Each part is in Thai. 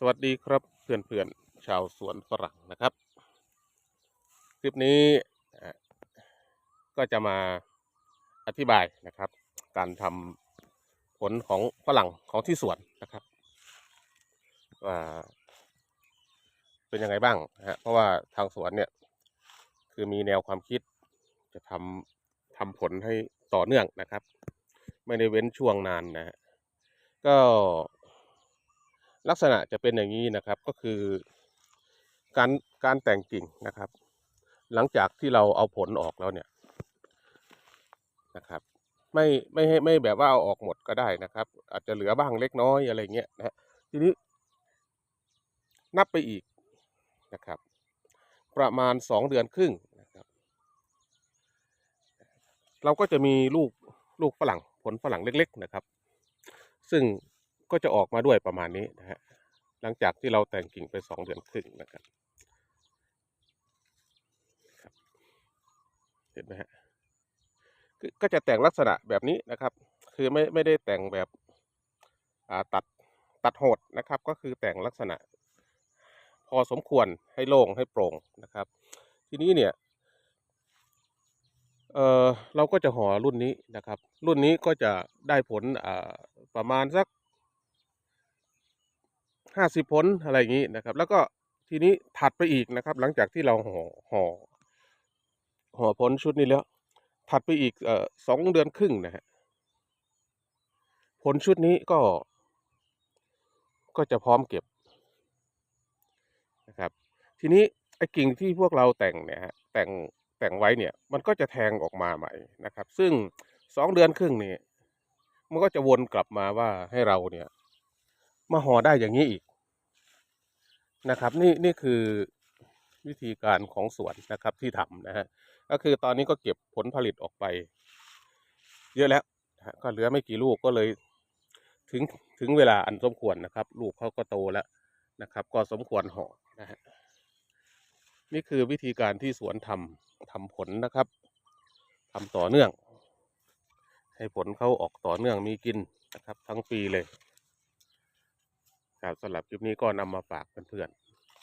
สวัสดีครับเพื่อนๆชาวสวนฝรั่งนะครับ คลิปนี้ก็จะมาอธิบายนะครับ การทำผลของฝรั่งของที่สวนนะครับว่าเป็นยังไงบ้างฮะเพราะว่าทางสวนเนี่ยคือมีแนวความคิดจะทำทำผลให้ต่อเนื่องนะครับ ไม่ได้เว้นช่วงนานนะฮะก็ ลักษณะจะเป็นอย่างนี้นะครับก็คือการการแต่งกิ่งนะครับ หลังจากที่เราเอาผลออกแล้วเนี่ยนะครับ ไม่ไม่ให้ไม่แบบว่าเอาออกหมดก็ได้นะครับ อาจจะเหลือบ้างเล็กน้อยอะไรเงี้ยนะฮะทีนี้ นับไปอีกนะครับ ประมาณสองเดือนครึ่งนะครับ เราก็จะมีลูกลูกฝรั่งผลฝรั่งเล็ก ๆนะครับ ซึ่ง ก็จะออกมาด้วยประมาณนี้นะฮะหลังจากที่เราแต่งกิ่งไปสองเดือนครึ่งนะครับเห็นไหมฮะก็จะแต่งลักษณะแบบนี้นะครับ คือไม่ไม่ได้แต่งแบบตัดตัดโหดนะครับ ก็คือแต่งลักษณะ พอสมควรให้โล่งให้โปร่งนะครับ ทีนี้เนี่ยเออเราก็จะห่อรุ่นนี้นะครับ รุ่นนี้ก็จะได้ผลประมาณสัก ห้าสิบผลอะไรอย่างนี้นะครับ แล้วก็ทีนี้ถัดไปอีกนะครับ หลังจากที่เราห่อห่อห่อผลชุดนี้แล้ว ถัดไปอีกเอ่อสองเดือนครึ่งนะฮะผลชุดนี้ก็ ก็จะพร้อมเก็บนะครับ ทีนี้ไอ้กิ่งที่พวกเราแต่งเนี่ยฮะแต่งแต่งไว้เนี่ย มันก็จะแทงออกมาใหม่นะครับ ซึ่งสองเดือนครึ่งนี่มันก็จะวนกลับมาว่าให้เราเนี่ย มาห่อได้อย่างนี้อีกนะครับ นี่นี่คือวิธีการของสวนนะครับที่ทำนะฮะก็คือตอนนี้ก็เก็บผลผลิตออกไป เยอะแล้วก็เหลือไม่กี่ลูกก็เลย ถึงถึงเวลาอันสมควรนะครับ ลูกเขาก็โตแล้วนะครับ ก็สมควรห่อนะฮะนี่คือวิธีการที่สวนทำทำผลนะครับทำต่อเนื่อง ให้ผลเขาออกต่อเนื่องมีกินนะครับ ทั้งปีเลย ครับสำหรับคลิปนี้ก็นำมาฝากเพื่อน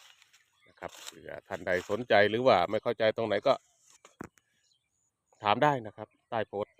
ๆนะครับเผื่อท่านใดสนใจหรือว่าไม่เข้าใจตรงไหนก็ ถามได้นะครับ ใต้โพสต์